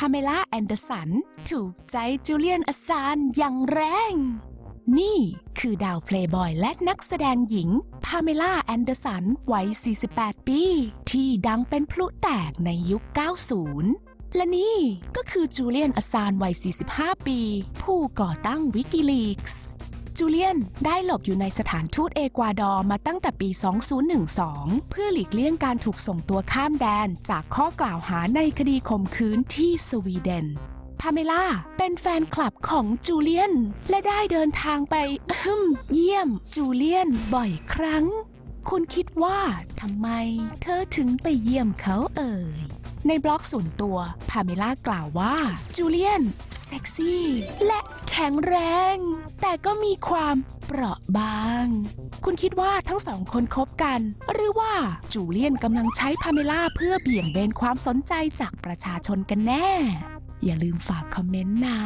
พาเมล่าแอนเดอร์สัน ถูกใจจูเลียนอสซานอย่างแรง นี่คือดาวเพลย์บอยและนักแสดงหญิง พาเมล่าแอนเดอร์สัน วัย 48 ปี ที่ดังเป็นพลุแตกในยุค 90และนี่ก็คือจูเลียนอสซานวัย 45 ปี ผู้ก่อตั้งวิกิลีกส์ จูเลียนได้หลบอยู่ในสถานทูตเอกวาดอร์มาตั้งแต่ปี 2012 เพื่อหลีกเลี่ยงการถูกส่งตัวข้ามแดนจากข้อกล่าวหาในคดีข่มขืนที่สวีเดนพาเมล่าเป็นแฟนคลับของจูเลียน และได้เดินทางไปเยี่ยมจูเลียนบ่อยครั้ง คุณคิดว่าทำไมเธอถึงไปเยี่ยมเขาเอ่ย ในบล็อกส่วนตัวพาเมล่ากล่าวว่าจูเลียนเซ็กซี่ และแข็งแรง แต่ก็มีความเปราะบาง คุณคิดว่าทั้งสองคนคบกัน หรือว่าจูเลียนกำลังใช้พาเมล่าเพื่อเบี่ยงเบนความสนใจจากประชาชนกันแน่ อย่าลืมฝากคอมเมนต์นะ